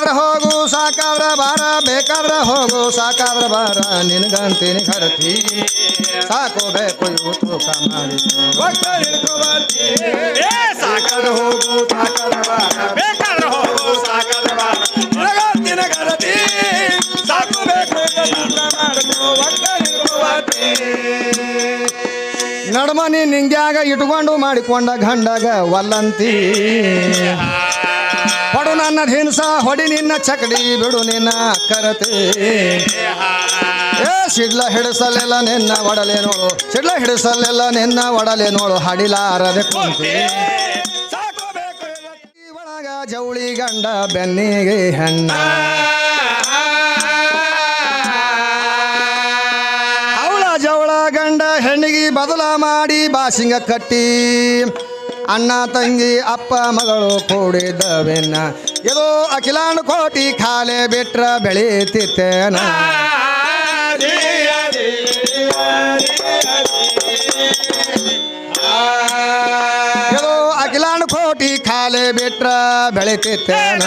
ಬೇಕಾದ್ರೆ ಹೋಗು ಸಾಕಾದ್ರ ಬಾರ ಬೇಕಾದ್ರೆ ಹೋಗು ಸಾಕಾದ್ರ ಬಾರ ನಿನಗಂತೀನಿ ಕರತಿ ಸಾಕು ಬೇಕು ಇವು ತೂಕ ಮಾಡಿ ನಡಮನಿ ಏ ಸಾಕಾದ್ರೆ ಹೋಗು ಸಾಕಾದ್ರೆ ಬಾರ ಬೇಕಾದ್ರೆ ಹೋಗು ಸಾಕಾದ್ರೆ ಬಾರ ನಿನಗಂತಿನ ಗರತಿ ಸಾಕು ಬೇಕು ಇದನ್ನ ಮಾಡ್ಕೊ ಒಟ್ಟ ಹಿಡ್ಕೊಬರ್ತಿ. ನಡ್ಮನಿ ನಿಂಗ್ಯಾಗ ಇಟ್ಕೊಂಡು ಮಾಡಿಕೊಂಡ ಗಂಡಗ ವಲ್ಲಂತಿ ನನ್ನ ಹಿಂಸ ಹೊಡಿ ನಿನ್ನ ಚಕಡಿ ಬಿಡು ನಿನ್ನ ಕರತೆ ಏ ಸಿಡ್ಲ ಹಿಡಿಸಲೆಲ್ಲ ನಿನ್ನ ಒಡಲೆ ನೋಡು ಸಿಡ್ಲ ಹಿಡಿಸಲೆಲ್ಲ ನಿನ್ನ ಒಡಲೆ ನೋಡು ಹಡಿಲಾರದೆ ಕುಂತಿ ಒಳಗ ಜವಳಿ ಗಂಡ ಬೆನ್ನಿಗೆ ಹೆಣ್ಣ ಅವಳ ಜವಳ ಗಂಡ ಹೆಣ್ಣಿಗೆ ಬದಲ ಮಾಡಿ ಬಾಸಿಂಗ ಕಟ್ಟಿ ಅಣ್ಣ ತಂಗಿ ಅಪ್ಪ ಮಗಳು ಕೂಡಿದವೆನ್ನ. ಇದು ಅಖಿಲಾಂಡ ಕೋಟಿ ಖಾಲೆ ಬಿಟ್ರ ಬೆಳೀತಿತ್ತೇನ. ಇದು ಅಖಿಲಾಂಡ ಕೋಟಿ ಖಾಲೆ ಬಿಟ್ರ ಬೆಳೀತಿತ್ತೇನ.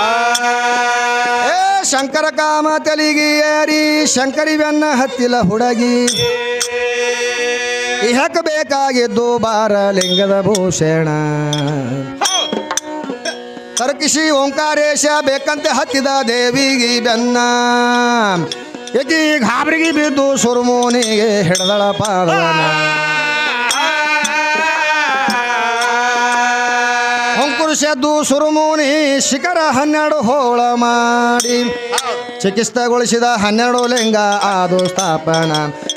ಏ ಶಂಕರ ಕಾಮ ತಲಿಗಿ ಶಂಕರಿ ಬೆನ್ನ ಹತ್ತಿಲ ಹುಡುಗಿ. ಇಹಕ ಬೇಕಾಗಿದ್ದು ಬಾರ ಲಿಂಗದ ಭೂಷಣ. ತರ್ಕಿಸಿ ಓಂಕಾರೇಶ ಬೇಕಂತೆ ಹತ್ತಿದ ದೇವಿಗಿ ಬೆನ್ನ. ಏಕಿ ಗಾಬರಿಗಿ ಬಿದ್ದು ಸುರ್ಮೋನಿಗೆ ಹಿಡ್ದಳ ಪಾದವನ. ಹೊಂಕುರುಷದ್ದು ಸುರುಮುನಿ ಶಿಖರ ಹನ್ನೆರಡು ಹೋಳ ಮಾಡಿ. ಚಿಕಿತ್ಸೆಗೊಳಿಸಿದ ಹನ್ನೆರಡು ಲಿಂಗ ಆದು ಸ್ಥಾಪನ.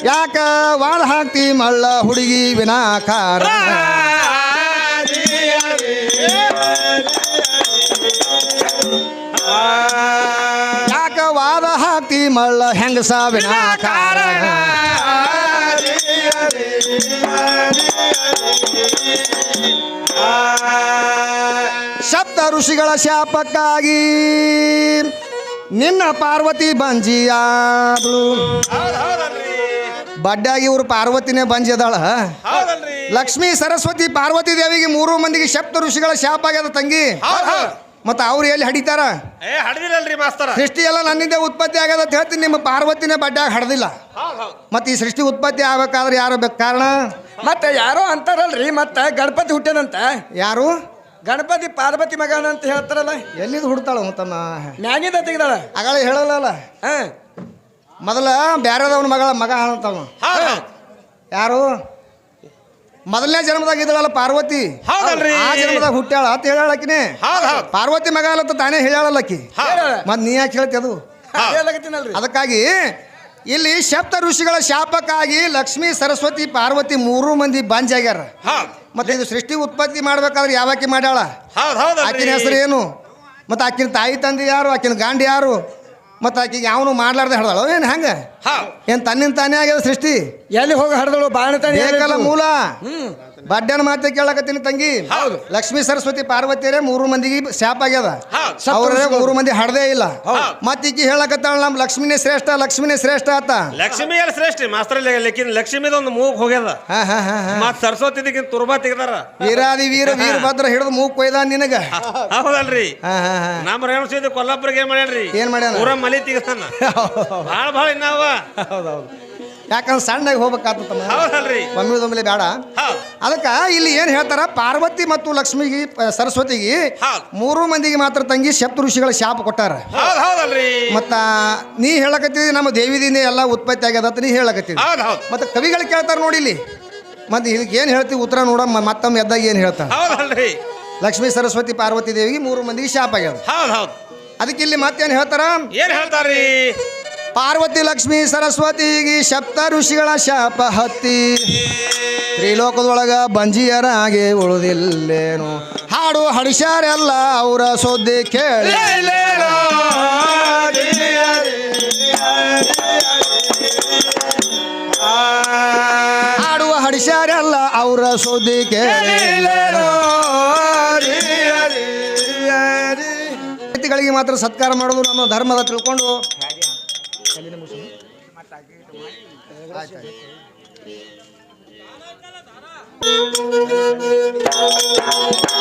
ಯಾಕ ವಾಳ ಹಾಕ್ತಿ ಮಳ್ಳ ಹುಡುಗಿ ವಿನಾಕಾರ. ಯಾಕ ವಾದ ಹಾಕ್ತಿ ಮಳ್ಳ ಹೆಂಗಸ ವಿನಾಕಾರ. ಸಪ್ತ ಋಷಿಗಳ ಶಾಪಕ್ಕಾಗಿ ನಿನ್ನ ಪಾರ್ವತಿ ಬಂಜಿಯಾದಳು ಬಡ್ಡಾಗಿ ಇವರು ಪಾರ್ವತಿನೇ ಬಂಜಿದಾಳ. ಹೌದಲ್ರಿ. ಲಕ್ಷ್ಮೀ ಸರಸ್ವತಿ ಪಾರ್ವತಿ ದೇವಿಗೆ ಮೂರು ಮಂದಿಗೆ ಸಪ್ತ ಋಷಿಗಳ ಶಾಪ ಆಗ್ಯದ ತಂಗಿ. ಮತ್ತೆ ಹೌದ್. ಮತ್ತು ಅವ್ರು ಎಲ್ಲಿ ಹಡಿತಾರ? ಏ ಹಡ್ದಿಲ್ಲಲ್ರಿ ಮಾಸ್ತರ. ಸೃಷ್ಟಿ ಎಲ್ಲ ನನ್ನಿಂದ ಉತ್ಪತ್ತಿ ಆಗ್ಯದ ಅಂತ ಹೇಳ್ತೀನಿ ನಿಮ್ಮ ಪಾರ್ವತಿನೇ ಬಡ್ಡಾಗ ಹಡ್ದಿಲ್ಲ. ಮತ್ತು ಈ ಸೃಷ್ಟಿ ಉತ್ಪತ್ತಿ ಆಗ್ಬೇಕಾದ್ರೆ ಯಾರು ಬೇಕು ಕಾರಣ? ಮತ್ತೆ ಯಾರೋ ಅಂತಾರಲ್ರಿ ಮತ್ತೆ ಗಣಪತಿ ಹುಟ್ಟದಂತೆ ಯಾರು? ಗಣಪತಿ ಪಾರ್ವತಿ ಮಗನ ಅಂತ ಹೇಳ್ತಾರಲ್ಲ. ಎಲ್ಲಿದ್ದು ಹುಡ್ತಾಳ ತಮ್ಮ? ಮ್ಯಾಗಿಂದ ತೆಗ್ದಾಳ. ಅಗಳ ಹೇಳಲ್ಲ ಹಾ. ಮೊದಲ ಬ್ಯಾರದವನ ಮಗಳ ಮಗ ಅಂತವ. ಯಾರು? ಮೊದಲನೇ ಜನ್ಮದಾಗ ಇದ್ದಳಲ್ಲ ಪಾರ್ವತಿ. ಹೌದಲ್ರಿ. ಆ ಜನ್ಮದಾಗ ಹುಟ್ಟ್ಯಾಳ ಅಂತ ಹೌದ್ ಪಾರ್ವತಿ ಮಗ ಅಲ್ಲ ತಾನೇ ಹೌದ್ ಮತ್ ನೀ ಯಾಕೆ ಹೇಳ್ತಿ ಅದು? ಅದಕ್ಕಾಗಿ ಇಲ್ಲಿ ಸಪ್ತ ಋಷಿಗಳ ಶಾಪಕ್ಕಾಗಿ ಲಕ್ಷ್ಮೀ ಸರಸ್ವತಿ ಪಾರ್ವತಿ ಮೂರು ಮಂದಿ ಬಂಜಾಗ್ಯಾರ. ಹೌದ್ ಮತ್ತೆ ಇದು ಸೃಷ್ಟಿ ಉತ್ಪತ್ತಿ ಮಾಡ್ಬೇಕಾದ್ರೆ ಯಾವಾಕಿ ಮಾಡ್ಯಾಳ? ಹೌದ್ ಆಕಿನ ಹೆಸರು ಏನು? ಮತ್ತೆ ಆಕಿನ ತಾಯಿ ತಂದೆ ಯಾರು? ಆಕಿನ ಗಾಂಡಿ ಯಾರು? ಮತ್ತೆ ಆಕಿಗೆ ಯಾವನು ಮಾಡ್ಲಾರ್ದೆ ಹಡ್ದಾಳ? ಏನು ಹಂಗ? ಏನ್ ತನ್ನಿಂದ ತಾನೇ ಆಗ್ಯದ ಸೃಷ್ಟಿ? ಎಲ್ಲಿ ಹೋಗಿ ಹಡ್ದಳು? ಬಾಣ ಬೇಕಲ್ಲ ಮೂಲ. ಹ್ಮ್. ಬಡ್ಡನ ಮಾತೆ ಕೇಳಕತ್ತೀನಿ ತಂಗಿ. ಹೌದು. ಲಕ್ಷ್ಮೀ ಸರಸ್ವತಿ ಪಾರ್ವತಿಯರೇ ಮೂರು ಮಂದಿಗೆ ಶಾಪ್ ಆಗ್ಯದ. ಅವ್ರೆ ಮೂರು ಮಂದಿ ಹಡದೇ ಇಲ್ಲ. ಮತ್ತ ಈಕಿ ಹೇಳಕತ್ತಾಳ ನಮ್ ಲಕ್ಷ್ಮಿನೇ ಶ್ರೇಷ್ಠ ಲಕ್ಷ್ಮಿನೇ ಶ್ರೇಷ್ಠ ಆತ. ಲಕ್ಷ್ಮಿ ಎಲ್ಲ ಶ್ರೇಷ್ಠ ಮಾಸ್ತರ ಲೇಕಿನ್ ಲಕ್ಷ್ಮಿದ ಒಂದು ಮೂಗ್ ಹೋಗ್ಯದ. ಮತ್ ಸರಸ್ವತಿದಕ್ಕಿಂತ ತುರ್ಬಾ ತೆಗ್ದಾರ. ವೀರಾದಿ ವೀರ ವೀರಭದ್ರ ಹಿಡಿದು ಮೂಗ್ ಕೊಯ್ದ ನಿನಗ. ಹೌದಲ್ರಿ. ನಮ್ ರೇಣು ಹಾ. ನಮ್ಮ ರೇಣು ಕೊಲ್ಲಾಪುರಿಗೆ ಏನ್ ಮಾಡ್ಯಾನ್ರಿ? ಏನ್ ಮಾಡ್ಯಾನ? ಊರ ಮಲಿ ತೆಗ್ದಾನ. ಭಾಳ ಭಾಳ ಇನ್ನಾವ ಹೌದೌದು ಯಾಕಂದ್ರೆ ಸಣ್ಣಗೆ ಹೋಗ್ಬೇಕಾಗ್ತದ ಹೌದಲ್ರಿ. ಮೇಲೆ ಬೇಡ. ಅದಕ್ಕೆ ಇಲ್ಲಿ ಏನು ಹೇಳ್ತಾರ ಪಾರ್ವತಿ ಮತ್ತು ಲಕ್ಷ್ಮಿಗೆ ಸರಸ್ವತಿಗೆ ಮೂರು ಮಂದಿಗೆ ಮಾತ್ರ ತಂಗಿ ಸಪ್ತ ಋಷಿಗಳ ಶಾಪ ಕೊಟ್ಟಾರ. ಮತ್ತ ನೀ ಹೇಳಕತ್ತಿದಿ ನಮ್ಮ ದೇವಿದಿಂದ ಎಲ್ಲ ಉತ್ಪತ್ತಿ ಆಗ್ಯದ ಅಂತ ನೀ ಹೇಳಕತ್ತಿದಿ ಹೌದ್ ಮತ್ತೆ ಕವಿಗಳು ಕೇಳ್ತಾರ ನೋಡಿ ಇಲ್ಲಿ. ಮತ್ತೆ ಇದಕ್ಕೆ ಏನು ಹೇಳ್ತೀವಿ ಉತ್ತರ ನೋಡ ಮತ್ತೊಮ್ಮೆ ಎದ್ದಾಗ ಏನು ಹೇಳ್ತಾರ. ಲಕ್ಷ್ಮಿ ಸರಸ್ವತಿ ಪಾರ್ವತಿ ದೇವಿಗೆ ಮೂರು ಮಂದಿಗೆ ಶಾಪ ಆಗ್ಯದ. ಅದಕ್ಕೆ ಇಲ್ಲಿ ಮತ್ತೇನು ಹೇಳ್ತಾರ? ಏನು ಹೇಳ್ತಾರ್ರಿ? ಪಾರ್ವತಿ ಲಕ್ಷ್ಮಿ ಸರಸ್ವತಿಗೆ ಶಪ್ತ ಋಷಿಗಳ ಶಾಪ ಹತ್ತಿ. ತ್ರಿಲೋಕದೊಳಗ ಬಂಜಿಯರಾಗಿ ಉಳಿದಿಲ್ಲೇನು? ಹಾಡು ಹಡಿಸ್ಯಾರೆಲ್ಲ ಅವರ ಸುದ್ದಿ ಕೇಳಿ. ಹಾಡು ಹಡಿಸ್ಯಾರೆಲ್ಲ ಅವರ ಸುದ್ದಿ ಕೇಳಿ. ಮಾತ್ರ ಸತ್ಕಾರ ಮಾಡೋದು ನಮ್ಮ ಧರ್ಮದ ತಿಳ್ಕೊಂಡು ಏ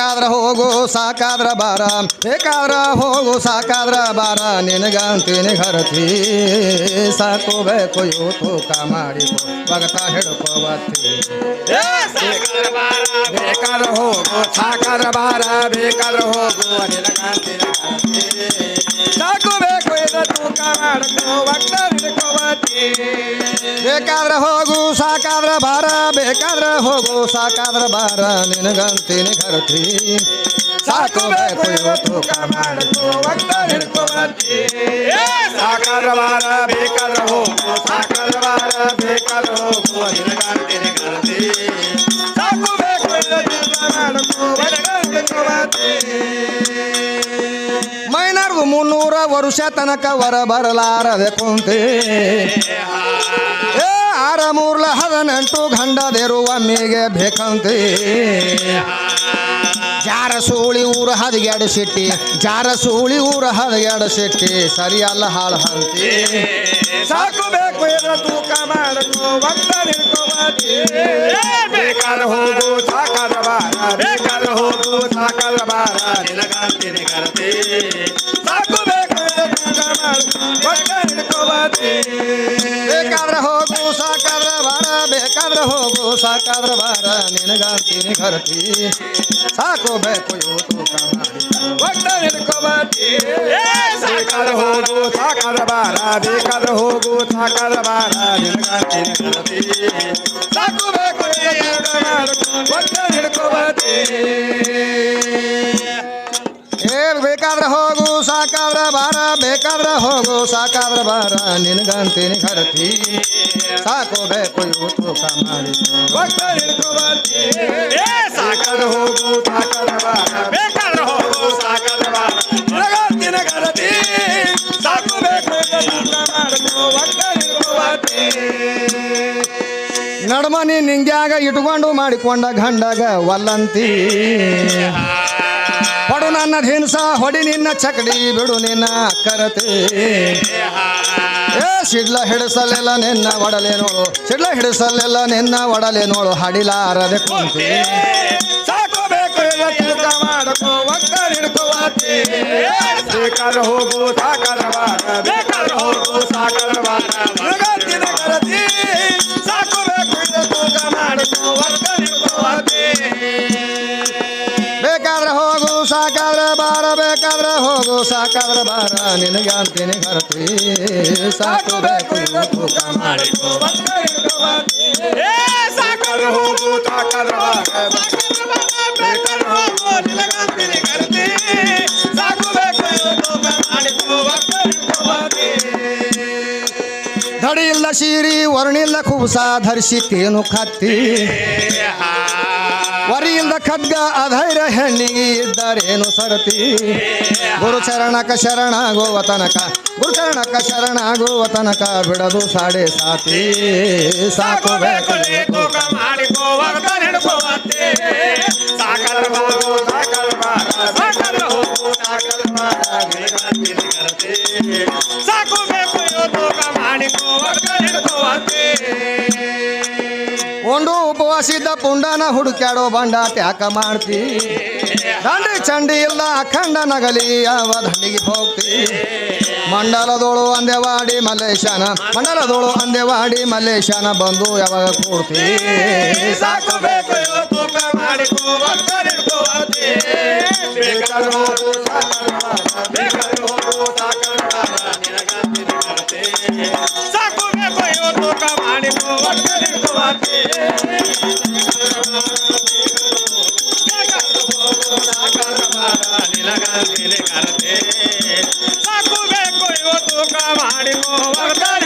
ಬೇಕಾದ್ರ ಹೋಗು ಸಾಕಾದ್ರ ಬಾರ. ಬೇಕಾದ್ರ ಹೋಗು ಸಾಕಾದ್ರ ಬಾರ. ನಿನಗಂತೀನಿ ಹರತಿ. ಸಾಕು ಬೇಕು ತೂಕ ಮಾಡಿ ಭಗತ ಹಿಡ್ಕೋಬತ್ತಿ. ಬೇಕಾದ್ರ ಹೋಗು ಸಾಕಾದ್ರ ಬಾರ. ಬೇಕಾದ್ರ ಹೋಗು ನಿನಗಂತೀನಿ ಕರತಿ. ಸಾಕು ಬೇಕು ಇದು ತೂಕ ಮಾಡ್ಕೋ ಒಟ್ಟ ಹಿಡ್ಕೋಬತ್ತಿ ಬೇಕಾದ್ರ ಹೋಗು ಸಾಕಾದ್ರ ಬಾರ ಬೇಕಾದ್ರ ಹೋಗು ಸಾಕಾದ್ರ ಬಾರ ನಿನಗಂತೀನಿ ಹರತಿ ಸಾಕು ಬೇಕು ಇವು ತೂಕ ಮಾಡ್ಕೋ ಒಟ್ಟ ಹಿಡ್ಕೋಬತ್ತಿ ಸಾಕಾರ ಬಾರ ಬೇಕಾದ್ರೆ ಹೋಗು ಸಾಕಾರ ವರುಷ ತನಕ ವರ ಬರಲಾರದೆ ಕುಂತಿ. ಆರ ಮೂರ್ಲ ಹದಿನೆಂಟು ಗಂಡದಿರುವ ಮೀಗೆ ಬೇಕಂತಿ. ಜಾರ ಸೂಳಿ ಊರ ಹದಗೆಡ ಸಿಟ್ಟಿ, ಜಾರ ಸೂಳಿ ಊರ ಹದಗೆಡ ಸಿಟ್ಟಿ, ಸರಿಯಲ್ಲ ಹಾಳು ಹಂತಿ. ಸಾಕು ಬೇಕು ಎಲ್ಲ ತೂಕ ಮಾಡಲು ನಿಡ್ಕೋಬಾತಿ ಬೇಕಾದ್ರೆ ಹೋಗು ಸಾಕಲ್ಲ ಬಾರ ಬೇಕಾದ್ರೆ ಹೋಗು ಸಾಕಲ್ಲ ಬಾರ ನಿನಗಂತೀನಿ ಕರತಿ ಬಾರ ಬೇಕಾದ್ರೆ ಹೋಗು ಸಾಕಾದ್ರ ಬಾರ ನಿನಗಂತೀನಿ ಕರ್ತಿ ಸಾಕು ಬೇಕು ಇವು ತೂಕ ಮಾಡಿ ಒತ್ತ ನಿಡ್ಕೋಬಾತಿ ಬೇಕಾದ್ರೆ ಹೋಗು ಸಾಕಾದ ಬಾರ ಬೇಕಾದ್ರೆ ಹೋಗು ಸಾಕಾದ ಬಾರ ನಿನಗಂತೀನಿ ಕರತಿ ಸಾಕು ಬೇಕು ಇದರ ತೂಕ ಮಾಡಕು ಒತ್ತ ನಿಡ್ಕೋಬಾತಿ ಏ ಬೇಕಾದ್ರೆ ಹೋಗು ಸಾಕಾದ್ರ ಬಾರ ಬೇಕಾದ್ರೆ ಹೋಗು ಸಾಕಾದ್ರ ಬಾರ ನಿನಗಂತೀನಿ ಕರತಿ. ಸಾಕು ಬೇಕು ಇವು ತೂಕ ಮಾಡಿ. ಸಾಕಾದ್ರೆ ಹೋಗು ಬಾರ. ಬೇಕಾದ್ರೆ ಬಾರ. ನಿನಗಂತಿನ ಸಾಕು ಬೇಕು. ನಡ್ಮನಿ ನಿಂಗ್ಯಾಗ ಇಟ್ಕೊಂಡು ಮಾಡಿಕೊಂಡ ಗಂಡಗ ವಲ್ಲಂತಿ ಪಡು ನನ್ನ ಧಿನ್ಸ ಹೊಡಿ ನಿನ್ನ ಚಕಡಿ, ಬಿಡು ನಿನ್ನ ಕರತೆ. ಏ, ಸಿಡ್ಲ ಹಿಡಿಸಲೆಲ್ಲ ನಿನ್ನ ಒಡಲೆ ನೋಡು, ಸಿಡ್ಲ ಹಿಡಿಸಲೆಲ್ಲ ನಿನ್ನ ಒಡಲೆ ನೋಡು, ಹಡಿಲಾರದೆ ಕುಂತಿ. ಸಾಕು ಬೇಕು ತೂಕ ಮಾಡಕೋ ಒಟ್ಟ ಹಿಡ್ಕೋವಾತಿ ಬೇಕಾದ್ರೆ ಹೋಗು ಸಾಕಾರ ಬೇಕಾದ್ರೆ ಹೋಗು ಸಾಕದ ಬೇಕಾದ್ರೆ ಹೋಗು ಸಾಕಾದ್ರೆ ಬಾರ ಬೇಕಾದ್ರೆ ಹೋಗು ಸಾಕಾದ್ರೆ ಬಾರ. ನಿನಗೆ ಅಂತೀನಿ ಬರ್ತೀ. ಸಾಕು ಬೇಕು ತೂಕ ಮಾಡಿ ಸಾಕರ ಹೋಗು ಸಾಕರ ಬೇಕಾದ್ರೆ ಹೋಗು ನಿನಗಂತೀನಿ ಕರ್ತಿ ಸಾಕು ಬೇಕು ಮಾಡಿಕೋ ಧಡಿ ಇಲ್ಲ ಸೀರಿ ವರ್ಣಿಲ್ಲ ಧರಿಸಿ ತೇನು ಕತ್ತಿ. ಖಡ್ಗ ಅಧೈರ್ಯ ಹೆಣ್ಣಿಗೆ ಇದ್ದಾರೇನು ಸರತಿ? ಗುರುಚರಣಕ ಶರಣಾಗುವ ತನಕ ಗುರುಚರಣಕ ಶರಣಾಗುವ ತನಕ ಬಿಡದು ಸಾಡೆ ಸಾತಿ. ಸಾಕು ತೂಕ ಮಾಡಿಕೋ ಹಸಿದ ಪುಂಡನ ಹುಡುಕ್ಯಾಡೋ ಬಂಡ ತ್ಯಾಕ ಮಾಡ್ತಿ. ದಂಡಿ ಚಂಡಿ ಇಲ್ಲ, ಅಖಂಡ ನಗಲಿ, ಯಾವ ದಂಡಿಗೆ ಹೋಗ್ತಿ? ಮಂಡಲದೋಳು ಅಂದೆವಾಡಿ ಮಲ್ಲೇಶನ, ಮಂಡಲದೋಳು ಅಂದೆವಾಡಿ ಮಲ್ಲೇಶನ ಬಂದು ಯಾವಾಗ ಕೂಡ್ತಿ? ಸಾಕು ಬೇಕು ಸುಖ ಮಾಡಿರೋ